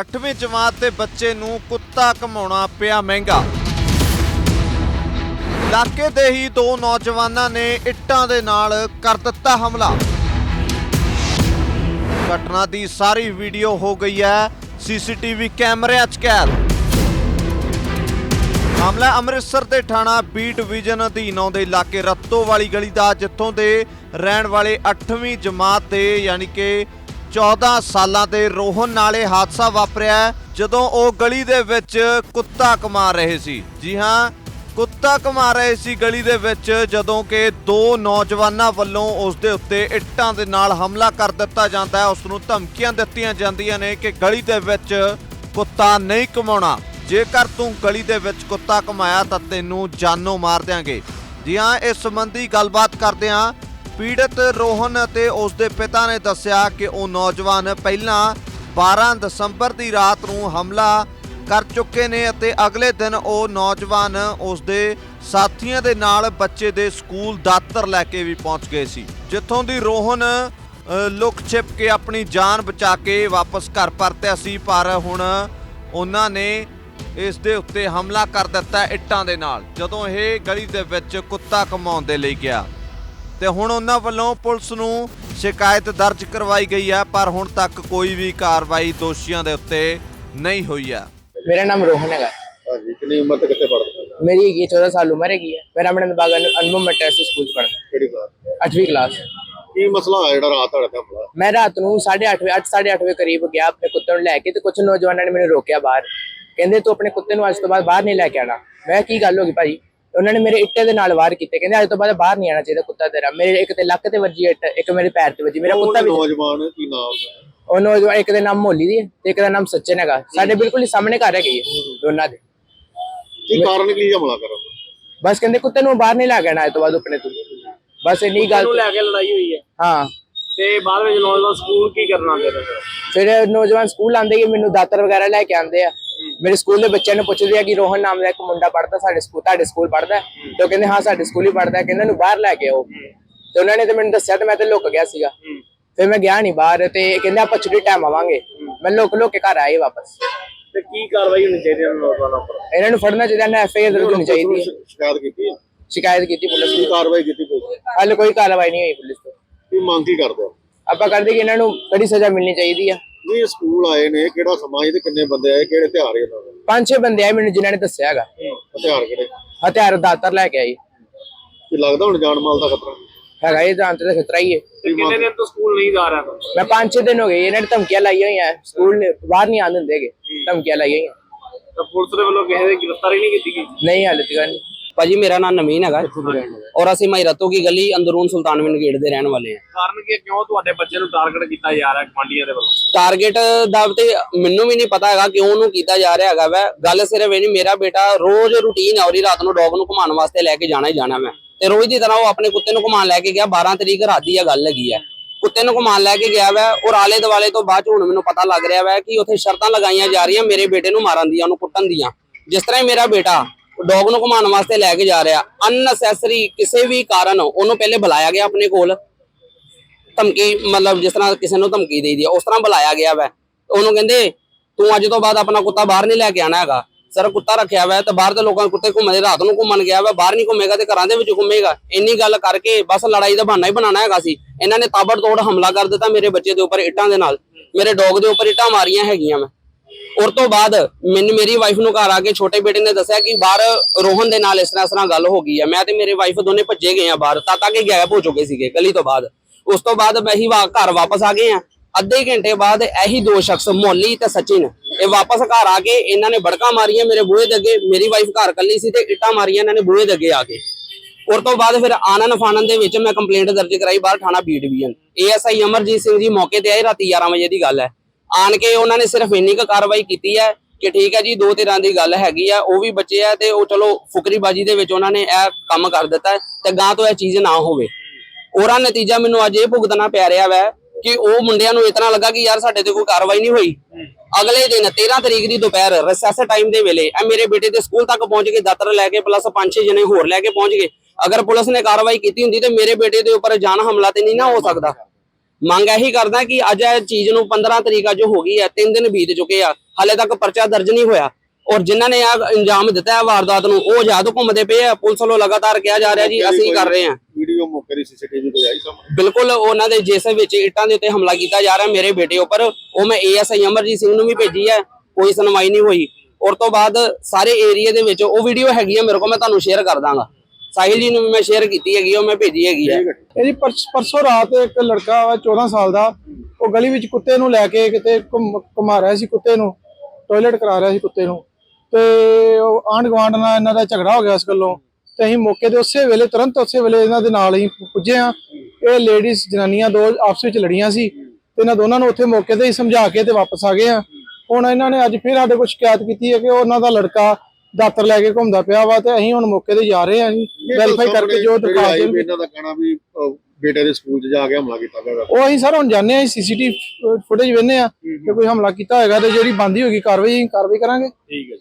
8ਵੀਂ ਜਮਾਤ ਦੇ ਬੱਚੇ ਨੂੰ ਕੁੱਤਾ ਘਮਾਉਣਾ ਪਿਆ ਮਹਿੰਗਾ। ਇਲਾਕੇ ਦੇ ਹੀ ਦੋ ਨੌਜਵਾਨਾਂ ਨੇ ਇੱਟਾਂ ਦੇ ਨਾਲ ਕਰ ਦਿੱਤਾ ਹਮਲਾ। ਘਟਨਾ ਦੀ ਸਾਰੀ ਵੀਡੀਓ ਹੋ ਗਈ ਹੈ ਸੀਸੀਟੀਵੀ ਕੈਮਰਿਆਂ 'ਚ ਕੈਦ। ਮਾਮਲਾ ਅੰਮ੍ਰਿਤਸਰ ਦੇ ਥਾਣਾ ਬੀ ਡਿਵੀਜ਼ਨ ਅਧੀਨ ਆਉਂਦੇ ਇਲਾਕੇ ਰੱਤੋ ਵਾਲੀ ਗਲੀ ਦਾ, ਜਿੱਥੋਂ ਦੇ ਰਹਿਣ ਵਾਲੇ 8ਵੀਂ ਜਮਾਤ ਦੇ ਯਾਨੀ ਕਿ 14 ਸਾਲਾਂ ਦੇ ਰੋਹਨ ਨਾਲ ਇਹ ਹਾਦਸਾ ਵਾਪਰਿਆ ਜਦੋਂ ਉਹ ਗਲੀ ਦੇ ਵਿੱਚ ਕੁੱਤਾ ਕਮਾ ਰਹੇ ਸੀ। ਜੀ ਹਾਂ, ਕੁੱਤਾ ਕਮਾ ਰਹੇ ਸੀ ਗਲੀ ਦੇ ਵਿੱਚ, ਜਦੋਂ ਕਿ ਦੋ ਨੌਜਵਾਨਾਂ ਵੱਲੋਂ ਉਸ ਦੇ ਉੱਤੇ ਇੱਟਾਂ ਦੇ ਨਾਲ ਹਮਲਾ ਕਰ ਦਿੱਤਾ ਜਾਂਦਾ ਹੈ। ਉਸ ਨੂੰ ਧਮਕੀਆਂ ਦਿੱਤੀਆਂ ਜਾਂਦੀਆਂ ਨੇ ਕਿ ਗਲੀ ਦੇ ਵਿੱਚ ਕੁੱਤਾ ਨਹੀਂ ਕਮਾਉਣਾ ਜੇਕਰ ਤੂੰ ਗਲੀ ਦੇ ਵਿੱਚ ਕੁੱਤਾ ਕਮਾਇਆ ਤਾਂ ਤੈਨੂੰ ਜਾਨੋਂ ਮਾਰ ਦਿਆਂਗੇ। ਜੀ ਹਾਂ, ਇਸ ਸੰਬੰਧੀ ਗੱਲਬਾਤ ਕਰਦੇ ਹਾਂ। ਪੀੜਤ ਰੋਹਨ ਅਤੇ ਉਸ ਦੇ ਪਿਤਾ ਨੇ ਦੱਸਿਆ ਕਿ ਉਹ ਨੌਜਵਾਨ ਪਹਿਲਾਂ 12 ਦਸੰਬਰ ਦੀ ਰਾਤ ਨੂੰ ਹਮਲਾ ਕਰ ਚੁੱਕੇ ਨੇ ਅਤੇ ਅਗਲੇ ਦਿਨ ਉਹ ਨੌਜਵਾਨ ਉਸ ਦੇ ਸਾਥੀਆਂ ਦੇ ਨਾਲ ਬੱਚੇ ਦੇ ਸਕੂਲ ਦਾਤਰ ਲੈ ਕੇ ਵੀ ਪਹੁੰਚ ਗਏ ਸੀ ਜਿੱਥੋਂ ਦੀ ਰੋਹਨ ਅ, ਲੁਕ ਛਿਪ ਕੇ ਆਪਣੀ ਜਾਨ ਬਚਾ ਕੇ ਵਾਪਸ ਘਰ ਪਰਤਿਆ ਸੀ ਪਰ ਹੁਣ ਉਹਨਾਂ ਨੇ ਇਸ ਦੇ ਉੱਤੇ ਹਮਲਾ ਕਰ ਦਿੱਤਾ ਇੱਟਾਂ ਦੇ ਨਾਲ ਜਦੋਂ ਇਹ ਗਲੀ ਦੇ ਵਿੱਚ ਕੁੱਤਾ ਕਮਾਉਣ ਦੇ ਲਈ ਗਿਆ। ਤੇ ਹੁਣ ਉਹਨਾਂ ਵੱਲੋਂ ਪੁਲਿਸ ਨੂੰ ਸ਼ਿਕਾਇਤ ਦਰਜ ਕਰਵਾਈ ਗਈ ਹੈ ਪਰ ਹੁਣ ਤੱਕ ਕੋਈ ਵੀ ਕਾਰਵਾਈ ਦੋਸ਼ੀਆਂ ਦੇ ਉੱਤੇ ਨਹੀਂ ਹੋਈ ਹੈ। ਮੇਰਾ ਨਾਮ ਰੋਹਨ ਹੈਗਾ। ਹਾਂਜੀ ਕਿੰਨੀ ਉਮਰ ਤੇ ਕਿੱਥੇ ਪੜ੍ਹਦੇ ਹੋ? ਮੇਰੀ ਹੈਗੀ ਹੈ 14 ਸਾਲ ਉਮਰ ਹੈਗੀ ਹੈ। ਮੇਰਾ ਆਪਣੇ ਬਾਗ ਅਨੁਭਵ ਮੈਟਰਸ ਸਕੂਲ ਚ ਪੜ੍ਹਦਾ। ਕਿਹੜੀ ਕਲਾਸ? 8ਵੀਂ ਕਲਾਸ। ਕੀ ਮਸਲਾ ਹੋਇਆ ਜਿਹੜਾ ਰਾਤ ਤੁਹਾਡੇ ਹਮਲਾ ਮੈਂ ਰਾਤ ਨੂੰ 8:30 ਵਜੇ 8:30 ਵਜੇ ਕਰੀਬ ਗਿਆ ਆਪਣੇ ਕੁੱਤੇ ਨੂੰ ਲੈ ਕੇ ਤੇ ਕੁਝ ਨੌਜਵਾਨਾਂ ਨੇ ਮੈਨੂੰ ਰੋਕਿਆ ਬਾਹਰ। ਕਹਿੰਦੇ ਤੂੰ ਆਪਣੇ ਕੁੱਤੇ ਨੂੰ ਅੱਜ ਤੋਂ ਬਾਅਦ ਬਾਹਰ ਨਹੀਂ ਲੈ ਕੇ ਆਣਾ ਮੈਂ ਕੀ ਗੱਲ ਹੋ ਗਈ ਭਾਜੀ? ਉਹਨਾਂ ਨੇ ਮੇਰੇ ਇੱਟੇ ਦੇ ਨਾਲ ਵਾਰ ਕੀਤੇ ਕਹਿੰਦੇ ਅੱਜ ਤੋਂ ਬਾਅਦ ਬਾਹਰ ਨਹੀਂ ਆਣਾ ਚਾਹੀਦਾ ਕੁੱਤਾ ਤੇਰਾ। ਮੇਰੇ ਇੱਕ ਤੇ ਲੱਕ ਤੇ ਵੱਜੀ ਇੱਟ ਇੱਕ ਮੇਰੇ ਪੈਰ ਤੇ ਵੱਜੀ। ਮੇਰਾ ਕੁੱਤਾ ਵੀ ਨੌਜਵਾਨ ਕੀ ਨਾਮ ਹੈ? ਉਹ ਨੌਜਵਾਨ ਇੱਕ ਦਾ ਨਾਮ ਮੋਲੀ ਦੀ ਹੈ ਤੇ ਇੱਕ ਦਾ ਨਾਮ ਸੱਚਨ ਹੈਗਾ। ਸਾਡੇ ਬਿਲਕੁਲ ਹੀ ਸਾਹਮਣੇ ਘਰ ਹੈਗੇ ਹੈ ਦੋਨਾਂ ਦੇ। ਕੀ ਕਾਰਨ ਕੀ ਹਮਲਾ ਕਰਨ ਦਾ ਬਸ ਕਹਿੰਦੇ ਕੁੱਤੇ ਨੂੰ ਬਾਹਰ ਨਹੀਂ ਲੈ ਕੇ ਆਣਾ ਅੱਜ ਤੋਂ ਬਾਅਦ ਆਪਣੇ ਤੋਂ। ਬਸ ਇੰਨੀ ਗੱਲ ਨੂੰ ਲੈ ਕੇ ਲੜਾਈ ਹੋਈ ਹੈ। ਹਾਂ। ਤੇ ਬਾਅਦ ਵਿੱਚ ਨੌਜਵਾਨ ਸਕੂਲ ਕੀ ਕਰਨਾ ਫਿਰ? ਫਿਰ ਨੌਜਵਾਨ ਸਕੂਲ ਆਉਂਦੇ ਕਿ ਮੈਨੂੰ ਦਾਤਰ ਵਗੈਰਾ ਲੈ ਕੇ ਆਉਂਦੇ ਆ। ਮੇਰੇ ਸਕੂਲ ਦੇ ਬੱਚਿਆਂ ਨੂੰ ਪੁੱਛਦੇ ਆ ਕਿ ਰੋਹਨ ਨਾਮ ਦਾ ਇੱਕ ਮੁੰਡਾ ਪੜਦਾ ਸਾਡੇ ਸਕੂਲ ਤੁਹਾਡੇ ਸਕੂਲ ਪੜਦਾ ਤੇ ਉਹ ਕਹਿੰਦੇ ਹਾਂ ਸਾਡੇ ਸਕੂਲ ਹੀ ਪੜਦਾ ਕਹਿੰਦੇ ਇਹਨੂੰ ਬਾਹਰ ਲੈ ਕੇ ਆਓ। ਤੇ ਉਹਨਾਂ ਨੇ ਤੇ ਮੈਨੂੰ ਦੱਸਿਆ ਤੇ ਮੈਂ ਤੇ ਲੁੱਕ ਗਿਆ ਸੀਗਾ। ਫਿਰ ਮੈਂ ਗਿਆ ਨਹੀਂ ਬਾਹਰ ਤੇ ਕਹਿੰਦੇ ਆਪਾਂ ਛੁੱਟੀ ਟਾਈਮ ਆਵਾਂਗੇ। ਮੈਂ ਲੁੱਕ ਲੁੱਕ ਕੇ ਘਰ ਆਏ ਵਾਪਸ। ਤੇ ਕੀ ਕਾਰਵਾਈ ਹੋਣੀ ਚਾਹੀਦੀ ਹੈ ਨੌਜਵਾਨਾਂ ਉੱਪਰ? ਇਹਨਾਂ ਨੂੰ ਫੜਨਾ ਚਾਹੀਦਾ ਨਾ ਐਫਆਈਆਰ ਦਰਜ ਹੋਣੀ ਚਾਹੀਦੀ ਹੈ। ਸ਼ਿਕਾਇਤ ਕੀਤੀ ਹੈ? ਸ਼ਿਕਾਇਤ ਕੀਤੀ ਪੁਲਿਸ ਨੂੰ। ਕਾਰਵਾਈ ਕੀਤੀ ਪੁਲਿਸ ਨੇ? ਹਾਲੇ ਕੋਈ ਕਾਰਵਾਈ ਨਹੀਂ ਹੋਈ ਪੁਲਿਸ ਤੋਂ। ਕੀ ਮੰਗ ਕੀ ਕਰਦੇ ਆਪਾਂ ਕਰਦੇ ਕਿ ਇਹਨਾਂ ਨੂੰ ਕੜੀ ਸਜ਼ਾ ਮਿਲਣੀ ਚਾਹੀਦੀ ਆ। ਨਹੀਂ ਇਹ ਸਕੂਲ ਆਏ ਨੇ ਕਿਹੜਾ ਸਮਾਂ ਤੇ ਕਿੰਨੇ ਬੰਦੇ ਆਏ ਕਿਹੜੇ ਹਥਿਆਰ ਇਹਨਾਂ ਦੇ? ਪੰਜ ਛੇ ਬੰਦੇ ਆਏ ਮੈਨੂੰ ਜਿਨ੍ਹਾਂ ਨੇ ਦੱਸਿਆ ਹੈਗਾ। ਹਥਿਆਰ ਕਿਹੜੇ? ਹਥਿਆਰ ਦਾਤਰ ਲੈ ਕੇ ਆਏ। ਕੀ ਲੱਗਦਾ ਹੁਣ ਜਾਨ ਮਾਲ ਦਾ ਖਤਰਾ? ਹੈਗਾ ਇਹ ਜਾਨ ਤੇ ਤਾਂ ਖਤਰਾ ਹੀ ਹੈ। ਕਿੰਨੇ ਦਿਨ ਤੋਂ ਸਕੂਲ ਨਹੀਂ ਜਾ ਰਿਹਾ ਮੈਂ ਪੰਜ ਛੇ ਦਿਨ ਹੋ ਗਏ ਇਹਨਾਂ ਨੇ ਧਮਕੀਆਂ ਲਾਈਆਂ ਹੋਈਆਂ ਸਕੂਲ ਨੇ ਬਾਹਰ ਨਹੀਂ ਆਉਣ ਦਿੰਦੇਗੇ ਧਮਕੀਆਂ ਲਾਈਆਂ ਹੋਈਆਂ। ਤਾਂ ਪੁਲਿਸ ਦੇ ਵੱਲੋਂ ਕਿਸੇ ਦੀ ਗ੍ਰਿਫਤਾਰੀ ਨਹੀਂ ਕੀਤੀ ਗਈ? ਨਹੀਂ ਹਾਲੇ ਤੱਕ ਨਹੀਂ। ਭਾਜੀ ਮੇਰਾ ਨਾਮ ਨਵੀਨ ਹੈਗਾ। ਔਰ ਅਸੀਂ ਮਾਈਰਤੋ ਕੀ ਗਲੀ ਅੰਦਰੂਨ ਸੁਲਤਾਨਵਿੰਦ ਗੇਟ ਦੇ ਰਹਿਣ ਵਾਲੇ ਹਾਂ। ਕਾਰਨ ਕੀ ਕਿਉਂ ਤੁਹਾਡੇ ਬੱਚੇ ਨੂੰ ਟਾਰਗੇਟ ਕੀਤਾ ਜਾ ਰਿਹਾ ਗਵਾਂਡੀਆਂ ਦੇ ਵੱਲੋਂ? ਟਾਰਗੇਟ ਦਾ ਤੇ ਮੈਨੂੰ ਵੀ ਨਹੀਂ ਪਤਾ ਹੈਗਾ ਕਿ ਉਹਨੂੰ ਕੀਤਾ ਜਾ ਰਿਹਾ ਹੈਗਾ ਵੈ। ਗੱਲ ਸਿਰਫ ਇਹ ਨਹੀਂ ਮੇਰਾ ਬੇਟਾ ਰੋਜ਼ ਰੂਟੀਨ ਹੈ ਉਹਦੀ ਰਾਤ ਨੂੰ ਡੌਗ ਨੂੰ ਘੁਮਾਉਣ ਵਾਸਤੇ ਲੈ ਕੇ ਜਾਣਾ ਹੀ ਜਾਣਾ ਮੈਂ ਤੇ ਰੋਜ਼ ਦੀ ਤਰ੍ਹਾਂ ਉਹ ਆਪਣੇ ਕੁੱਤੇ ਨੂੰ ਘੁਮਾਉਣ ਲੈ ਕੇ ਗਿਆ 12 ਤਰੀਕ ਰਾਤ ਦੀ ਇਹ ਗੱਲ ਹੈਗੀ ਹੈ। ਕੁੱਤੇ ਨੂੰ ਘੁਮਾਉਣ ਲੈ ਕੇ ਗਿਆ ਵੈ ਔਰ ਆਲੇ ਦੁਆਲੇ ਤੋਂ ਬਾਅਦ ਹੁਣ ਮੈਨੂੰ ਪਤਾ ਲੱਗ ਰਿਹਾ ਵੈ ਕਿ ਉੱਥੇ ਸ਼ਰਤਾਂ ਲਗਾਈਆਂ ਜਾ ਰਹੀਆਂ ਮੇਰੇ ਬੇਟੇ ਨੂੰ ਮਾਰਨ ਦੀਆਂ ਉਹਨੂੰ ਕੁੱਟਣ ਦੀਆਂ। ਜਿਸ ਤਰ੍ਹਾਂ ਹੀ ਮੇਰਾ ਬੇਟਾ ਡੌਗ ਨੂੰ ਘੁਮਾਉਣ ਵਾਸਤੇ ਲੈ ਕੇ ਜਾ ਰਿਹਾ। ਅਨਨੈਸੈਸਰੀ ਕਿਸੇ ਵੀ ਕਾਰਨ ਉਹਨੂੰ ਪਹਿਲੇ ਬੁਲਾਇਆ ਗਿਆ ਆਪਣੇ ਕੋਲ। ਧਮਕੀ, ਮਤਲਬ ਜਿਸ ਤਰ੍ਹਾਂ ਕਿਸੇ ਨੂੰ ਧਮਕੀ ਦੇਈ ਦੀ ਆ, ਉਸ ਤਰ੍ਹਾਂ ਬੁਲਾਇਆ ਗਿਆ ਵੈ। ਉਹਨੂੰ ਕਹਿੰਦੇ, ਤੂੰ ਅੱਜ ਤੋਂ ਬਾਅਦ ਆਪਣਾ ਕੁੱਤਾ ਬਾਹਰ ਨਹੀਂ ਲੈ ਕੇ ਆਣਾ ਹੈਗਾ। ਸਰ, ਕੁੱਤਾ ਰੱਖਿਆ ਵੈ ਤੇ ਬਾਹਰ ਦੇ ਲੋਕਾਂ ਦੇ ਕੁੱਤੇ ਘੁੰਮਦੇ, ਰਾਤ ਨੂੰ ਘੁੰਮਣ ਗਿਆ ਵਾ, ਬਾਹਰ ਨਹੀਂ ਘੁੰਮੇਗਾ ਤੇ ਘਰਾਂ ਦੇ ਵਿੱਚ ਘੁੰਮੇਗਾ। ਇੰਨੀ ਗੱਲ ਕਰਕੇ ਬਸ ਲੜਾਈ ਦਾ ਬਹਾਨਾ ਹੀ ਬਣਾਉਣਾ ਹੈਗਾ ਸੀ। ਇਹਨਾਂ ਨੇ ਤਾਬੜ ਤੋੜ ਹਮਲਾ ਕਰ ਦਿੱਤਾ ਮੇਰੇ ਬੱਚੇ ਦੇ ਉੱਪਰ ਇੱਟਾਂ ਦੇ ਨਾਲ। ਮੇਰੇ ਡੌਗ ਦੇ ਉੱਪਰ ਇੱਟਾਂ ਮਾਰੀਆਂ ਹੈਗੀਆਂ ਮੈਂ ਉਸ ਤੋਂ ਬਾਅਦ ਮੈਨੂੰ ਮੇਰੀ ਵਾਈਫ ਨੂੰ ਘਰ ਆ ਕੇ ਛੋਟੇ ਬੇਟੇ ਨੇ ਦੱਸਿਆ ਕਿ ਬਾਹਰ ਰੋਹਨ ਦੇ ਨਾਲ ਇਸ ਤਰ੍ਹਾਂ ਇਸ ਤਰ੍ਹਾਂ ਗੱਲ ਹੋ ਗਈ ਹੈ ਮੈਂ ਤੇ ਮੇਰੇ ਵਾਈਫ ਦੋਨੇ ਭੱਜੇ ਗਏ ਆ ਬਾਹਰ। ਤਾਂ ਤੱਕ ਗਾਇਬ ਹੋ ਚੁੱਕੇ ਸੀਗੇ ਗਲੀ ਤੋਂ ਬਾਅਦ। ਉਸ ਤੋਂ ਬਾਅਦ ਮੈਂ ਹੀ ਘਰ ਵਾਪਸ ਆ ਗਏ ਆ। ਅੱਧੇ ਘੰਟੇ ਬਾਅਦ ਇਹੀ ਦੋ ਸ਼ਖਸ, ਮੋਲੀ ਤੇ ਸਚਿਨ, ਇਹ ਵਾਪਸ ਘਰ ਆ ਕੇ ਇਹਨਾਂ ਨੇ ਬੜਕਾ ਮਾਰੀਆਂ ਮੇਰੇ ਬੂਹੇ ਦੇ ਅੱਗੇ। ਮੇਰੀ ਵਾਈਫ ਘਰ ਕੱਲੀ ਸੀ ਤੇ ਇੱਟਾਂ ਮਾਰੀਆਂ ਇਹਨਾਂ ਨੇ ਬੂਹੇ ਦੇ ਅੱਗੇ ਆ ਕੇ। ਉਸ ਤੋਂ ਬਾਅਦ ਫਿਰ ਆਨਨ ਫਾਨਨ ਦੇ ਵਿੱਚ ਮੈਂ ਕੰਪਲੇਂਟ ਦਰਜ ਕਰਾਈ, ਬਾਹਰ ਥਾਣਾ B division ASI Amarjeet Singh ji ਮੌਕੇ ਤੇ ਆਏ, ਰਾਤੀ 11 ਵਜੇ ਦੀ ਗੱਲ ਹੈ। ਆਣ ਕੇ ਉਹਨਾਂ ਨੇ ਸਿਰਫ ਇੰਨੀ ਕੁ ਕਾਰਵਾਈ ਕੀਤੀ ਹੈ ਕਿ ਠੀਕ ਹੈ ਜੀ, ਦੋ ਧਿਰਾਂ ਦੀ ਗੱਲ ਹੈਗੀ ਆ, ਉਹ ਵੀ ਬੱਚੇ ਆ ਤੇ ਉਹ ਚਲੋ ਫੁਕਰੀਬਾਜੀ ਦੇ ਵਿੱਚ ਉਹਨਾਂ ਨੇ ਇਹ ਕੰਮ ਕਰ ਦਿੱਤਾ ਤੇ ਗਾਂ ਤੋਂ ਇਹ ਚੀਜ਼ ਨਾ ਹੋਵੇ। ਉਹਦਾ ਨਤੀਜਾ ਮੈਨੂੰ ਅੱਜ ਇਹ ਭੁਗਤਣਾ ਪੈ ਰਿਹਾ ਵੈ ਕਿ ਉਹ ਮੁੰਡਿਆਂ ਨੂੰ ਇਤਨਾ ਲੱਗਾ ਕਿ ਯਾਰ ਸਾਡੇ ਤੇ ਕੋਈ ਕਾਰਵਾਈ ਨਹੀਂ ਹੋਈ। ਅਗਲੇ ਦਿਨ 13 ਤਰੀਕ ਦੀ ਦੁਪਹਿਰ ਰਿਸੈਸ ਟਾਈਮ ਦੇ ਵੇਲੇ, ਇਹ ਮੇਰੇ ਬੇਟੇ ਦੇ ਸਕੂਲ ਤੱਕ ਪਹੁੰਚ ਕੇ ਦਾਤਰ ਲੈ ਕੇ ਪਲੱਸ 5-6 ਜਣੇ ਹੋਰ ਲੈ ਕੇ ਪਹੁੰਚ ਗਏ। ਅਗਰ ਪੁਲਿਸ ਨੇ ਕਾਰਵਾਈ ਕੀਤੀ ਹੁੰਦੀ ਤੇ ਮੇਰੇ ਬੇਟੇ ਦੇ ਉੱਪਰ ਜਾਨ ਹਮਲਾ ਤੇ ਨਹੀਂ ਨਾ ਹੋ ਸਕਦਾ। ਮੰਗ ਇਹੀ ਕਰਦਾ ਕਿ ਅੱਜ ਇਹ ਚੀਜ਼ ਨੂੰ 15 ਤਰੀਕਾ ਜੋ ਹੋ ਗਈ ਹੈ 3 ਦਿਨ ਬੀਤ ਚੁੱਕੇ ਆ ਹਾਲੇ ਤੱਕ ਪਰਚਾ ਦਰਜ ਨਹੀਂ ਹੋਇਆ। ਔਰ ਜਿਨ੍ਹਾਂ ਨੇ ਆ ਇੰਜਾਮ ਦਿੱਤਾ ਹੈ ਵਾਰਦਾਤ ਨੂੰ ਉਹ ਆਜ਼ਾਦ ਘੁੰਮਦੇ ਪਏ ਆ ਪੁਲਿਸ ਵੱਲੋਂ ਲਗਾਤਾਰ ਕਿਹਾ ਜਾ ਰਿਹਾ ਜੀ ਅਸੀਂ ਕਰ ਰਹੇ ਹਾਂ। ਵੀਡੀਓ ਮੌਕੇ ਦੀ ਸੀਸੀਟੀਵੀ ਤੋਂ ਆਈ ਸਾਹਮਣੇ? ਬਿਲਕੁਲ ਉਹਨਾਂ ਦੇ ਜਿਸ ਵਿੱਚ ਇੱਟਾਂ ਦੇ ਉੱਤੇ ਹਮਲਾ ਕੀਤਾ ਜਾ ਰਿਹਾ ਮੇਰੇ ਬੇਟੇ ਉੱਪਰ ਉਹ ਮੈਂ ਏਐਸਆਈ ਅਮਰਜੀਤ ਸਿੰਘ ਨੂੰ ਵੀ ਭੇਜੀ ਹੈ ਕੋਈ ਸੁਣਵਾਈ ਨਹੀਂ ਹੋਈ। ਔਰ ਤੋਂ ਬਾਅਦ ਸਾਰੇ ਏਰੀਆ ਦੇ ਵਿੱਚ ਉਹ ਵੀਡੀਓ ਹੈਗੀ ਆ ਮੇਰੇ ਕੋਲ ਮੈਂ ਤੁਹਾਨੂੰ ਸ਼ੇਅਰ ਕਰ ਦਾਂਗਾ। ਸਾਹਿਲ ਜੀ ਨੂੰ ਵੀ ਮੈਂ ਸ਼ੇਅਰ ਕੀਤੀ ਹੈਗੀ ਉਹ ਮੈਂ ਭੇਜੀ ਹੈਗੀ ਹੈ। ਇਹ ਜੀ ਪਰਸ- ਰਾਤ ਇੱਕ ਲੜਕਾ ਵਾ 14 ਸਾਲ ਦਾ ਉਹ ਗਲੀ ਵਿੱਚ ਕੁੱਤੇ ਨੂੰ ਲੈ ਕੇ ਕਿਤੇ ਘੁੰਮ- ਰਿਹਾ ਸੀ ਕੁੱਤੇ ਨੂੰ ਟਾਇਲਟ ਕਰਾ ਰਿਹਾ ਸੀ ਕੁੱਤੇ ਨੂੰ। ਤੇ ਉਹ ਆਂਢ ਗੁਆਂਢ ਨਾਲ ਇਹਨਾਂ ਦਾ ਝਗੜਾ ਹੋ ਗਿਆ ਇਸ ਗੱਲੋਂ। ਤੇ ਅਸੀਂ ਮੌਕੇ ਤੇ ਉਸੇ ਵੇਲੇ ਤੁਰੰਤ ਉਸੇ ਵੇਲੇ ਇਹਨਾਂ ਦੇ ਨਾਲ ਹੀ ਪੁੱਜੇ ਆ ਇਹ ਲੇਡੀਜ਼ ਜਨਾਨੀਆਂ ਦੋ ਆਪਸ ਵਿੱਚ ਲੜੀਆਂ ਸੀ। ਤੇ ਇਹਨਾਂ ਦੋਨਾਂ ਨੂੰ ਉੱਥੇ ਮੌਕੇ ਤੇ ਹੀ ਸਮਝਾ ਕੇ ਤੇ ਵਾਪਸ ਆ ਗਏ ਆ ਹੁਣ ਇਹਨਾਂ ਨੇ ਅੱਜ ਫਿਰ ਸਾਡੇ ਕੋਲ ਸ਼ਿਕਾਇਤ ਕੀਤੀ ਹੈ ਕਿ ਉਹਨਾਂ ਦਾ ਲੜਕਾ ਦਾਤਰ ਲੈ ਕੇ ਘੁੰਮਦਾ ਪਿਆ ਵਾ ਤੇ ਅਸੀਂ ਹੁਣ ਮੌਕੇ ਤੇ ਜਾ ਰਹੇ ਆ ਜੀ। ਵੈਰੀਫਾਈ ਕਰਕੇ ਜੋ ਵੀ ਦੇਣਗੇ। ਇਹਨਾਂ ਦਾ ਕਹਿਣਾ ਵੀ ਬੇਟੇ ਦੇ ਸਕੂਲ 'ਚ ਜਾ ਕੇ ਹਮਲਾ ਕੀਤਾ ਗਿਆ ਉਹ ਅਸੀਂ ਸਰ ਹੁਣ ਜਾਣਦੇ ਆ ਸੀਸੀਟੀਵੀ ਫੁਟੇਜ ਵੇਖਨੇ ਆ ਕਿ ਕੋਈ ਹਮਲਾ ਕੀਤਾ ਹੋਏਗਾ ਤੇ ਜਿਹੜੀ ਬੰਦੀ ਹੋਗੀ ਕਾਰਵਾਈ ਕਰਾਂਗੇ। ਠੀਕ ਹੈ